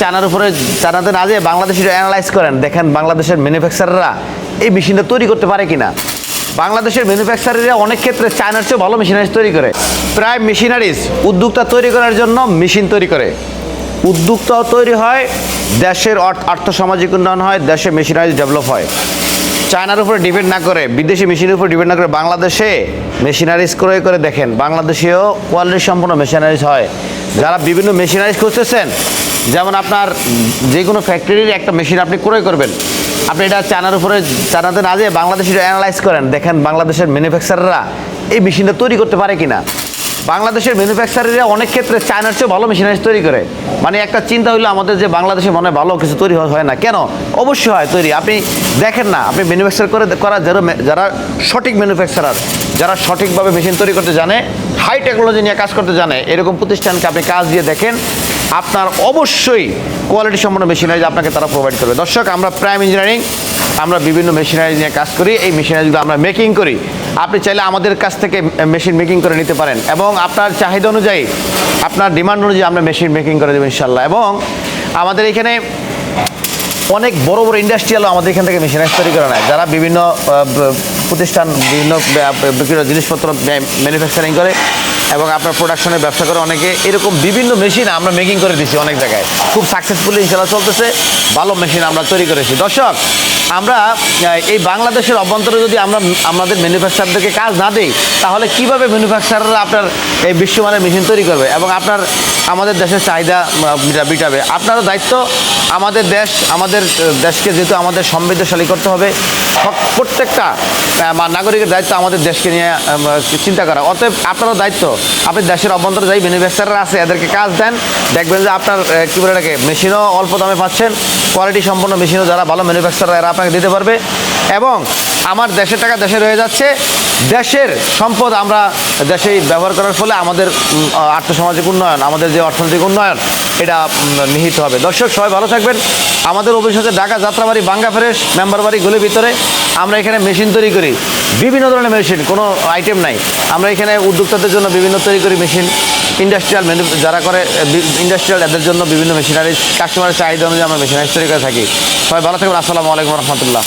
চায়নার উপরে চায়নাতে না যেয়ে বাংলাদেশে অ্যানালাইজ করেন। দেখেন বাংলাদেশের ম্যানুফ্যাকচারাররা এই মেশিনটা তৈরি করতে পারে কিনা। বাংলাদেশের ম্যানুফ্যাকচারাররা অনেক ক্ষেত্রে চায়নার চেয়েও ভালো মেশিনারিজ তৈরি করে। প্রায় মেশিনারিজ উদ্যোক্তা তৈরি করার জন্য মেশিন তৈরি করে। উদ্যোক্তাও তৈরি হয়, দেশের আর্থসামাজিক উন্নয়ন হয় দেশে মেশিনারিজ ডেভেলপ হয়। চায়নার উপরে ডিপেন্ড না করে, বিদেশি মেশিনের উপর ডিপেন্ড না করে, বাংলাদেশে মেশিনারিজ ক্রয় করে দেখেন, বাংলাদেশেও কোয়ালিটি সম্পন্ন মেশিনারিজ হয়। যারা বিভিন্ন মেশিনারিজ খুঁজতেছেন যেমন আপনার যে কোনো ফ্যাক্টরির একটা মেশিন আপনি ক্রয় করবেন। আপনি এটা চায়নার উপরে চায়নাতে না যেয়ে বাংলাদেশে অ্যানালাইজ করেন। দেখেন বাংলাদেশের ম্যানুফ্যাকচারাররা এই মেশিনটা তৈরি করতে পারে কি না বাংলাদেশের ম্যানুফ্যাকচারাররা অনেক ক্ষেত্রে চায়নার চেয়েও ভালো মেশিনারিজ তৈরি করে। মানে একটা চিন্তা হইল আমাদের যে বাংলাদেশে মনে ভালো কিছু তৈরি হয় না। কেন? অবশ্যই হয় তৈরি। আপনি দেখেন না, আপনি ম্যানুফ্যাকচার করে করা যারা যারা সঠিক ম্যানুফ্যাকচারার যারা সঠিকভাবে মেশিন তৈরি করতে জানে হাই টেকনোলজি নিয়ে কাজ করতে জানে, এরকম প্রতিষ্ঠানকে আপনি কাজ দিয়ে দেখেন আপনার অবশ্যই কোয়ালিটি সম্পন্ন মেশিনারিজ আপনাকে তারা প্রোভাইড করবে। দর্শক, আমরা প্রাইম ইঞ্জিনিয়ারিং আমরা বিভিন্ন মেশিনারি নিয়ে কাজ করি। এই মেশিনারিগুলো আমরা মেকিং করি, আপনি চাইলে আমাদের কাছ থেকে মেশিন মেকিং করে নিতে পারেন। এবং আপনার চাহিদা অনুযায়ী, আপনার ডিমান্ড অনুযায়ী আমরা মেশিন মেকিং করে দেবো ইনশাল্লাহ এবং আমাদের এখানে অনেক বড় বড় ইন্ডাস্ট্রিয়ালও আমাদের এখান থেকে মেশিনারি তৈরি করে নেয়। যারা বিভিন্ন প্রতিষ্ঠান, বিভিন্ন জিনিসপত্র ম্যানুফ্যাকচারিং করে এবং আপনার প্রোডাকশনের ব্যবসা করে অনেকে এরকম বিভিন্ন মেশিন আমরা মেকিং করে দিচ্ছি অনেক জায়গায়। খুব সাকসেসফুলি ইনশাল্লাহ চলতেছে, ভালো মেশিন আমরা তৈরি করেছি। দর্শক, আমরা এই বাংলাদেশের অভ্যন্তরে যদি আমরা, আমাদের ম্যানুফ্যাকচারদেরকে কাজ না দিই, তাহলে কীভাবে ম্যানুফ্যাকচারাররা আপনার এই বিশ্বমানের মেশিন তৈরি করবে এবং আপনার, আমাদের দেশের চাহিদা মিটাবে? আপনারও দায়িত্ব আমাদের দেশ, আমাদের দেশকে যেহেতু আমাদের সমৃদ্ধশালী করতে হবে প্রত্যেকটা নাগরিকের দায়িত্ব আমাদের দেশকে নিয়ে চিন্তা করা। অতএব আপনারও দায়িত্ব আপনি দেশের অভ্যন্তরে যাই ম্যানুফ্যাকচারার আছে, এদেরকে কাজ দেন, দেখবেন যে আপনার কি বলে এটাকে মেশিনও অল্প দামে পাচ্ছেন কোয়ালিটি সম্পন্ন মেশিনও যারা ভালো ম্যানুফ্যাকচারার এরা আপনাকে দিতে পারবে। এবং আমার দেশের টাকা দেশে রয়ে যাচ্ছে। দেশের সম্পদ আমরা দেশেই ব্যবহার করার ফলে আমাদের আর্থসামাজিক উন্নয়ন, আমাদের যে অর্থনৈতিক উন্নয়ন, এটা নিহিত হবে। দর্শক, সবাই ভালো থাকবেন। আমাদের হচ্ছে ঢাকা যাত্রাবাড়ি, বাঙ্গা ফ্রেশ মেম্বার বাড়ি গলির ভিতরে। আমরা এখানে মেশিন তৈরি করি। বিভিন্ন ধরনের মেশিন, কোনো আইটেম নাই। আমরা এখানে উদ্যোক্তাদের জন্য বিভিন্ন তৈরি করি মেশিন। ইন্ডাস্ট্রিয়াল যারা করে ইন্ডাস্ট্রিয়াল এদের জন্য বিভিন্ন মেশিনারি কাস্টমারের চাহিদা অনুযায়ী আমরা মেশিনারি তৈরি করে থাকি। সবাই ভালো থাকবেন। আসসালামু আলাইকুম রহমতুল্লাহ।